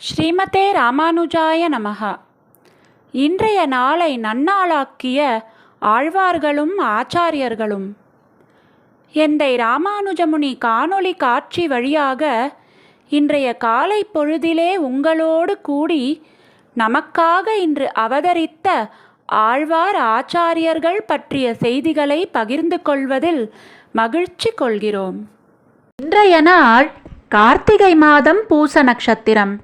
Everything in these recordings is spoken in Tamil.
ஸ்ரீமதே ராமானுஜாய நமகா இன்றைய நாளை நன்னாளாக்கிய ஆழ்வார்களும் ஆச்சாரியர்களும். எந்தை ராமானுஜமுனி காணொளி காட்சி வழியாக இன்றைய காலை பொழுதிலே உங்களோடு கூடி நமக்காக இன்று அவதரித்த ஆழ்வார் ஆச்சாரியர்கள் பற்றிய செய்திகளை பகிர்ந்து கொள்வதில் மகிழ்ச்சி கொள்கிறோம். இன்றைய நாள் கார்த்திகை மாதம் பூச நட்சத்திரம்.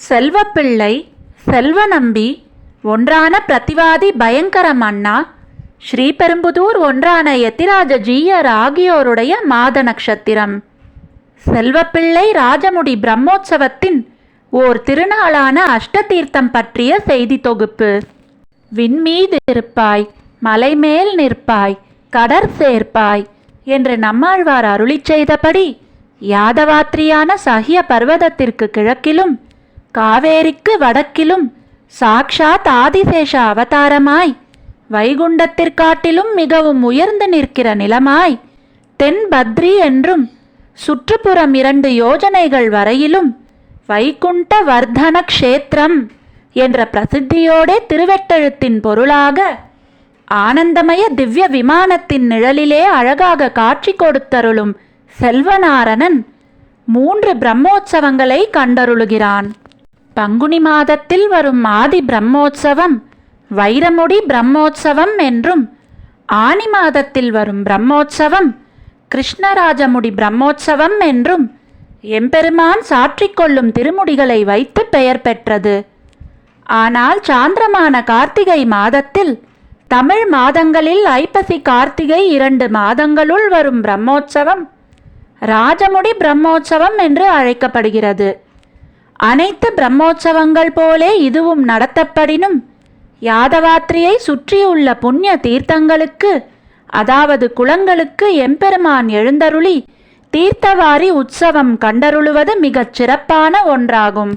செல்வப்பிள்ளை செல்வநம்பி ஒன்றான பிரதிவாதி பயங்கரம் அண்ணா ஸ்ரீபெரும்புதூர் ஒன்றான எத்திராஜ ஜீயர் ஆகியோருடைய மாத நட்சத்திரம். செல்வப்பிள்ளை ராஜமுடி பிரம்மோற்சவத்தின் ஓர் திருநாளான அஷ்டதீர்த்தம் பற்றிய செய்தி தொகுப்பு விண்மீது இருப்பாய் மலைமேல் நிற்பாய் கடற் சேர்ப்பாய் என்று நம்மாழ்வார் அருளிச் செய்தபடி யாதவாத்திரியான சஹிய பர்வதத்திற்கு கிழக்கிலும் காவேரிக்கு வடக்கிலும் சாக்ஷாத் ஆதிசேஷ அவதாரமாய் வைகுண்டத்திற்காட்டிலும் மிகவும் உயர்ந்து நிற்கிற நிலமாய் தென் பத்ரி என்றும் சுற்றுப்புறம் இரண்டு யோஜனைகள் வரையிலும் வைகுண்ட வர்தன க்ஷேத்திரம் என்ற பிரசித்தியோடே திருவெட்டெழுத்தின் பொருளாக ஆனந்தமய திவ்ய விமானத்தின் நிழலிலே அழகாக காட்சி கொடுத்தருளும் செல்வநாரணன் மூன்று பிரம்மோற்சவங்களை கண்டருளுகிறான். பங்குனி மாதத்தில் வரும் ஆதி பிரம்மோற்சவம் வைரமுடி பிரம்மோற்சவம் என்றும் ஆனி மாதத்தில் வரும் பிரம்மோற்சவம் கிருஷ்ணராஜமுடி பிரம்மோற்சவம் என்றும் எம்பெருமான் சாற்றிக்கொள்ளும் திருமுடிகளை வைத்து பெயர் பெற்றது. ஆனால் சாந்திரமான கார்த்திகை மாதத்தில் தமிழ் மாதங்களில் ஐப்பசி கார்த்திகை இரண்டு மாதங்களுள் வரும் பிரம்மோற்சவம் ராஜமுடி பிரம்மோற்சவம் என்று அழைக்கப்படுகிறது. அனைத்து பிரம்மோற்சவங்கள் போலே இதுவும் நடத்தப்படினும் யாதவாத்திரியை சுற்றியுள்ள புண்ணிய தீர்த்தங்களுக்கு அதாவது குளங்களுக்கு எம்பெருமான் எழுந்தருளி தீர்த்தவாரி உற்சவம் கண்டருளுவது மிகச் சிறப்பான ஒன்றாகும்.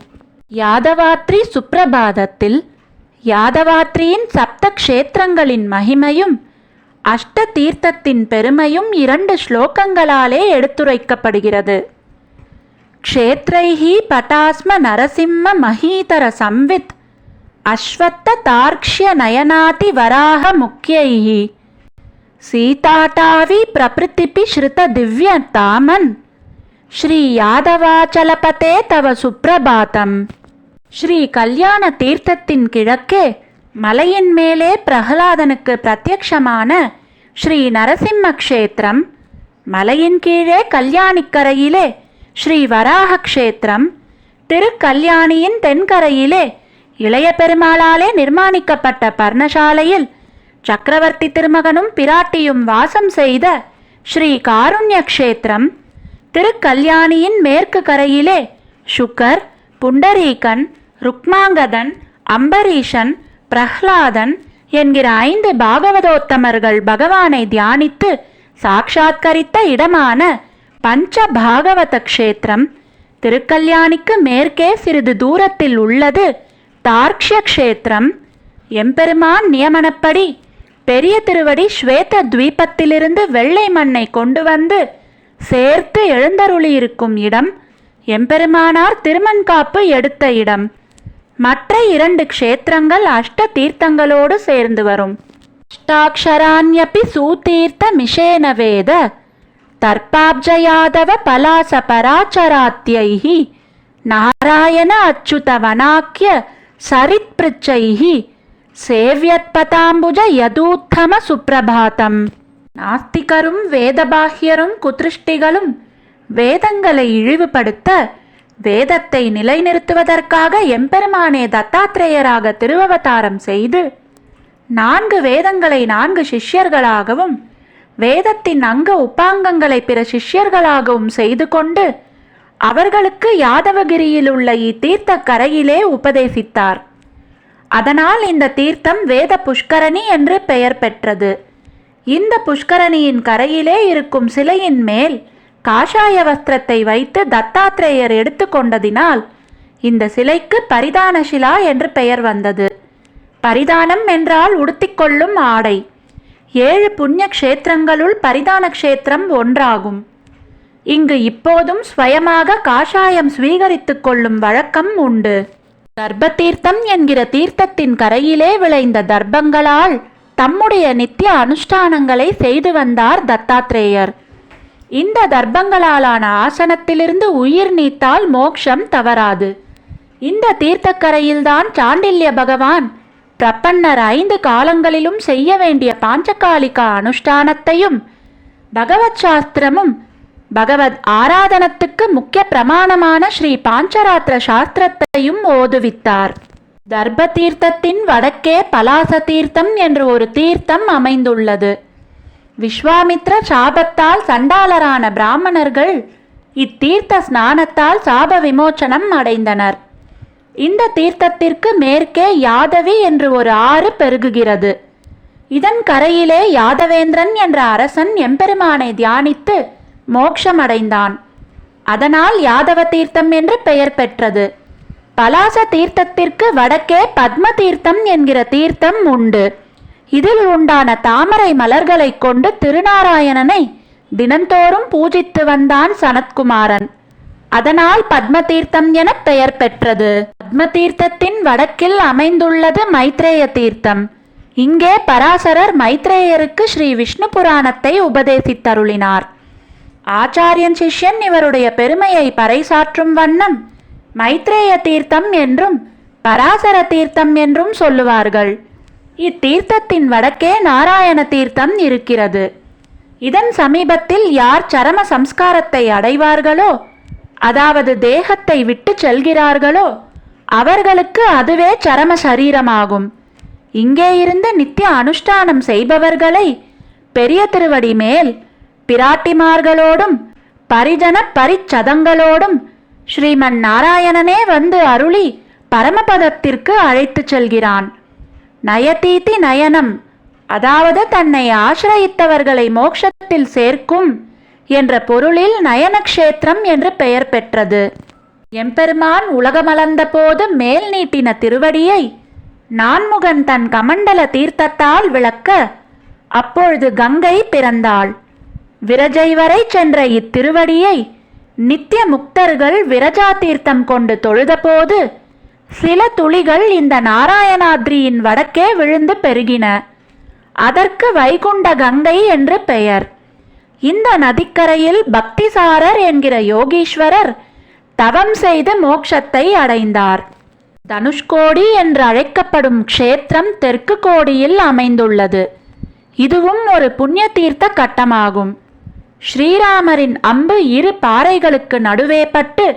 யாதவாத்ரி சுப்பிரபாதத்தில் யாதவாத்ரியின் சப்த க்ஷேத்திரங்களின் மகிமையும் அஷ்ட தீர்த்தத்தின் பெருமையும் இரண்டு ஸ்லோகங்களாலே எடுத்துரைக்கப்படுகிறது. க்ஷேத்ரைஹி பட்டாஸ்ம நரசிம்ம மகீதர சம்வித் அஸ்வத்த தார்க்ஷ்ய நயனாதி வராக முக்கியைஹி சீதாட்டாவி பிரபிருத்திபி ஸ்ருத திவ்ய தாமன் ஸ்ரீ யாதவாச்சலபதே தவ சுப்பிரபாதம் ஸ்ரீ கல்யாண தீர்த்தத்தின் கிழக்கே மலையின் மேலே பிரகலாதனுக்கு பிரத்யக்ஷமான ஸ்ரீ நரசிம்ம க்ஷேத்திரம். மலையின் கீழே கல்யாணிக்கரையிலே ஸ்ரீ வராக க்ஷேத்திரம். திருக்கல்யாணியின் தென்கரையிலே இளைய பெருமாளாலே நிர்மாணிக்கப்பட்ட பர்ணசாலையில் சக்கரவர்த்தி திருமகனும் பிராட்டியும் வாசம் செய்த ஸ்ரீ காருண்ய க்ஷேத்திரம் திருக்கல்யாணியின் மேற்கு கரையிலே சுக்கர் புண்டரீகன் ருக்மாங்கதன் அம்பரீஷன் பிரஹ்லாதன் என்கிற ஐந்து பாகவதோத்தமர்கள் பகவானை தியானித்து சாட்சாத்கரித்த இடமான பஞ்ச பாகவத கஷேத்திரம் திருக்கல்யாணிக்கு மேற்கே சிறிது தூரத்தில் உள்ளது தார்க்ஷ்ய கஷேத்திரம். எம்பெருமான் நியமனப்படி பெரிய திருவடி ஸ்வேத துவீபத்திலிருந்து வெள்ளை மண்ணை கொண்டு வந்து சேர்த்து எழுந்தருளியிருக்கும் இடம் எம்பெருமானார் திருமண்காப்பு எடுத்த இடம். மற்ற இரண்டு க்ஷேத்திரங்கள் அஷ்ட தீர்த்தங்களோடு சேர்ந்து வரும். அஷ்டாட்சராண்யபி சூதீர்த்த மிஷேனவேத தர்பாப்ஜயாதவ பலாச பராச்சராத்யைஹி நாராயண அச்சுத வனாக்கிய சரித்பிருச்சைஹி சேவ்யத்பதாம்புஜ யதூத்தம சுப்பிரபாதம் நாஸ்திகரும் வேதபாஹ்யரும் குதிருஷ்டிகளும் வேதங்களை இழிவுபடுத்த வேதத்தை நிலைநிறுத்துவதற்காக எம்பெருமானே தத்தாத்திரேயராக திருவவதாரம் செய்து நான்கு வேதங்களை நான்கு சிஷ்யர்களாகவும் வேதத்தின் அங்க உப்பாங்கங்களை பிற சிஷ்யர்களாகவும் செய்து கொண்டு அவர்களுக்கு யாதவகிரியில் உள்ள இத்தீர்த்த கரையிலே உபதேசித்தார். அதனால் இந்த தீர்த்தம் வேத புஷ்கரணி என்று பெயர் பெற்றது. இந்த புஷ்கரணியின் கரையிலே இருக்கும் சிலையின் மேல் காஷாய வஸ்திரத்தை வைத்து தத்தாத்திரேயர் எடுத்துக்கொண்டதினால் இந்த சிலைக்கு பரிதான சிலா என்று பெயர் வந்தது. பரிதானம் என்றால் உடுத்திக்கொள்ளும் ஆடை. ஏழு புண்ணிய க்ஷேத்திரங்களுள் பரிதான க்ஷேத்திரம் ஒன்றாகும். இங்கு இப்போதும் ஸ்வயமாக காஷாயம் ஸ்வீகரித்துக் கொள்ளும் வழக்கம் உண்டு. தர்ப்ப தீர்த்தம் என்கிற தீர்த்தத்தின் கரையிலே விளைந்த தர்ப்பங்களால் தம்முடைய நித்திய அனுஷ்டானங்களை செய்து வந்தார் தத்தாத்ரேயர். இந்த தர்ப்பங்களாலான ஆசனத்திலிருந்து உயிர் நீத்தால் மோக்ஷம் தவறாது. இந்த தீர்த்தக்கரையில்தான் சாண்டில்ய பகவான் பிரப்பன்னர் ஐந்து காலங்களிலும் செய்ய வேண்டிய பாஞ்சகாலிகா அனுஷ்டானத்தையும் பகவத் சாஸ்திரமும் பகவத் ஆராதனத்துக்கு முக்கிய பிரமாணமான ஸ்ரீ பாஞ்சராத்திர சாஸ்திரத்தையும் ஓதுவித்தார். தர்ப தீர்த்தத்தின் வடக்கே பலாச தீர்த்தம் என்று ஒரு தீர்த்தம் அமைந்துள்ளது. விஸ்வாமித்ர சாபத்தால் சண்டாளரான பிராமணர்கள் இத்தீர்த்த ஸ்நானத்தால் சாப விமோச்சனம் அடைந்தனர். இந்த தீர்த்தத்திற்கு மேற்கே யாதவி என்று ஒரு ஆறு பெருகுகிறது. இதன் கரையிலே யாதவேந்திரன் என்ற அரசன் எம்பெருமானை தியானித்து மோட்சமடைந்தான். அதனால் யாதவ தீர்த்தம் என்று பெயர் பெற்றது. பலாச தீர்த்தத்திற்கு வடக்கே பத்ம தீர்த்தம் என்கிற தீர்த்தம் உண்டு. இதில் உண்டான தாமரை மலர்களைக் கொண்டு திருநாராயணனை தினந்தோறும் பூஜித்து வந்தான் சனத்குமாரன். அதனால் பத்ம தீர்த்தம் என பெயர் பெற்றது. பத்ம தீர்த்தத்தின் வடக்கில் அமைந்துள்ளது மைத்ரேய தீர்த்தம். இங்கே பராசரர் மைத்ரேயருக்கு ஸ்ரீ விஷ்ணு புராணத்தை உபதேசித்தருளினார். ஆச்சாரியன் சிஷ்யன் இவருடைய பெருமையை பறைசாற்றும் வண்ணம் மைத்ரேய தீர்த்தம் என்றும் பராசர தீர்த்தம் என்றும் சொல்லுவார்கள். இத்தீர்த்தத்தின் வடக்கே நாராயண தீர்த்தம் இருக்கிறது. இதன் சமீபத்தில் யார் சரம சம்ஸ்காரத்தை அடைவார்களோ அதாவது தேகத்தை விட்டு செல்கிறார்களோ அவர்களுக்கு அதுவே சரம சரீரமாகும். இங்கே இருந்து நித்திய அனுஷ்டானம் செய்பவர்களை பெரிய திருவடி மேல் பிராட்டிமார்களோடும் பரிஜன பரிச்சதங்களோடும் ஸ்ரீமன் நாராயணனே வந்து அருளி பரமபதத்திற்கு அழைத்துச் செல்கிறான். நயதீதி நயனம் அதாவது தன்னை ஆசிரயித்தவர்களை மோட்சத்தில் சேர்க்கும் என்ற பொருளில் நயனக்ஷேத்திரம் என்று பெயர் பெற்றது. எம்பெருமான் உலகமளந்த போது மேல் நீட்டின திருவடியை நான்முகன் தன் கமண்டல தீர்த்தத்தால் விளக்க அப்பொழுது கங்கை பிறந்தாள். விரஜை வரை சென்ற இத்திருவடியை நித்திய முக்தர்கள் விரஜா தீர்த்தம் கொண்டு தொழுதபோது சில துளிகள் இந்த நாராயணாத்ரியின் வடக்கே விழுந்து பெருகின. அதற்கு வைகுண்ட கங்கை என்று பெயர். இந்த நதிக்கரையில் பக்திசாரர் என்கிற யோகீஸ்வரர் தவம் செய்து மோட்சத்தை அடைந்தார். தனுஷ்கோடி என்று அழைக்கப்படும் க்ஷேத்திரம் தெற்கு கோடியில் அமைந்துள்ளது. இதுவும் ஒரு புண்ணிய தீர்த்த கட்டமாகும். ஸ்ரீராமரின் அம்பு இரு பாறைகளுக்கு நடுவே பட்டு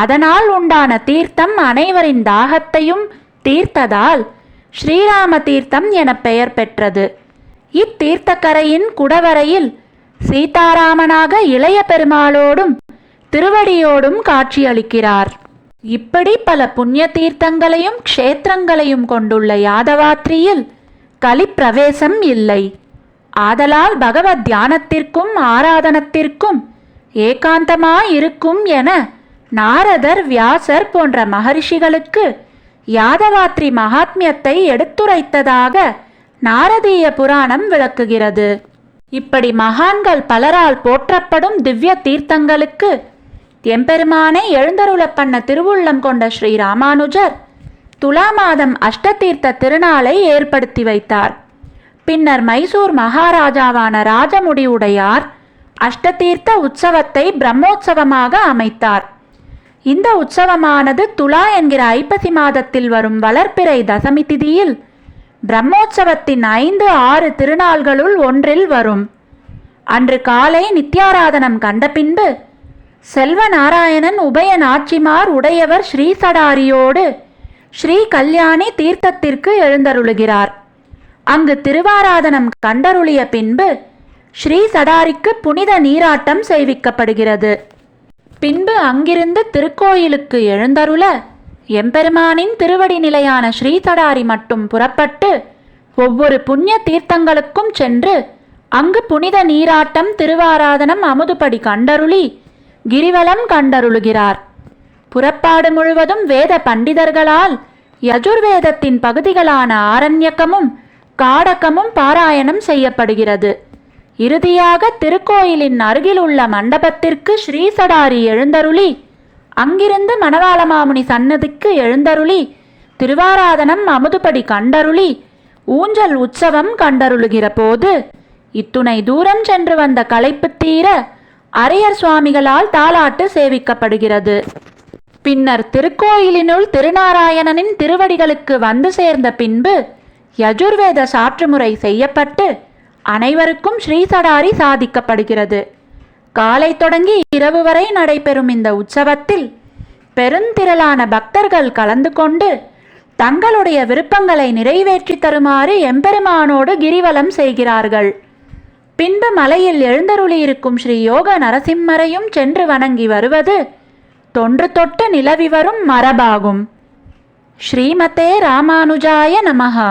அதனால் உண்டான தீர்த்தம் அனைவரின் தாகத்தையும் தீர்த்ததால் ஸ்ரீராம தீர்த்தம் என பெயர் பெற்றது. இத்தீர்த்தக்கரையின் குடவரையில் சீதாராமனாக இளைய பெருமாளோடும் திருவடியோடும் காட்சியளிக்கிறார். இப்படி பல புண்ணிய தீர்த்தங்களையும் க்ஷேத்திரங்களையும் கொண்டுள்ள யாதவாத்ரியில் கலிப்பிரவேசம் இல்லை. ஆதலால் பகவத் தியானத்திற்கும் ஆராதனத்திற்கும் ஏகாந்தமாயிருக்கும் என நாரதர் வியாசர் போன்ற மகரிஷிகளுக்கு யாதவாத்ரி மகாத்மியத்தை எடுத்துரைத்ததாக நாரதீய புராணம் விளக்குகிறது. இப்படி மகான்கள் பலரால் போற்றப்படும் திவ்ய தீர்த்தங்களுக்கு எம்பெருமானை எழுந்தருளப் பண்ண திருவுள்ளம் கொண்ட ஸ்ரீ ராமானுஜர் துலா மாதம் அஷ்டதீர்த்த திருநாளை ஏற்படுத்தி வைத்தார். பின்னர் மைசூர் மகாராஜாவான ராஜமுடி உடையார் அஷ்டதீர்த்த உற்சவத்தை பிரம்மோற்சவமாக அமைத்தார். இந்த உற்சவமானது துலா என்கிற ஐப்பசி மாதத்தில் வரும் வளர்ப்பிறை தசமி திதியில் பிரம்மோற்சவத்தின் ஐந்து ஆறு திருநாள்களுள் ஒன்றில் வரும். அன்று காலை நித்யாராதனம் கண்ட பின்பு செல்வ நாராயணன் உபய நாச்சிமார் உடையவர் ஸ்ரீசடாரியோடு ஸ்ரீ கல்யாணி தீர்த்தத்திற்கு எழுந்தருளுகிறார். அங்கு திருவாராதனம் கண்டருளிய பின்பு ஸ்ரீ சடாரிக்கு புனித நீராட்டம் செய்விக்கப்படுகிறது. பின்பு அங்கிருந்து திருக்கோயிலுக்கு எழுந்தருள எம்பெருமானின் திருவடி நிலையான ஸ்ரீதடாரி மட்டும் புறப்பட்டு ஒவ்வொரு புண்ணிய தீர்த்தங்களுக்கும் சென்று அங்கு புனித நீராட்டம் திருவாராதனம் அமுதுபடி கண்டருளி கிரிவலம் கண்டருளுகிறார். புறப்பாடு முழுவதும் வேத பண்டிதர்களால் யஜுர்வேதத்தின் பகுதிகளான ஆரண்யக்கமும் காடகமும் பாராயணம் செய்யப்படுகிறது. இறுதியாக திருக்கோயிலின் அருகிலுள்ள மண்டபத்திற்கு ஸ்ரீசடாரி எழுந்தருளி அங்கிருந்து மணவாள மாமுனி சன்னதிக்கு எழுந்தருளி திருவாராதனம் அமுதுபடி கண்டருளி ஊஞ்சல் உற்சவம் கண்டருளுகிற போது இத்துணை தூரம் சென்று வந்த களைப்பு தீர அரையர் சுவாமிகளால் தாலாட்டு சேவிக்கப்படுகிறது. பின்னர் திருக்கோயிலினுள் திருநாராயணனின் திருவடிகளுக்கு வந்து சேர்ந்த பின்பு யஜுர்வேத சாற்றுமுறை செய்யப்பட்டு அனைவருக்கும் ஸ்ரீசடாரி சாதிக்கப்படுகிறது. காலை தொடங்கி இரவு வரை நடைபெறும் இந்த உற்சவத்தில் பெருந்திரளான பக்தர்கள் கலந்து கொண்டு தங்களுடைய விருப்பங்களை நிறைவேற்றி தருமாறு எம்பெருமானோடு கிரிவலம் செய்கிறார்கள். பின்பு மலையில் எழுந்தருளியிருக்கும் ஸ்ரீ யோக நரசிம்மரையும் சென்று வணங்கி வருவது தொன்று தொட்டு நிலவி வரும் மரபாகும். ஸ்ரீமதே ராமானுஜாய நமகா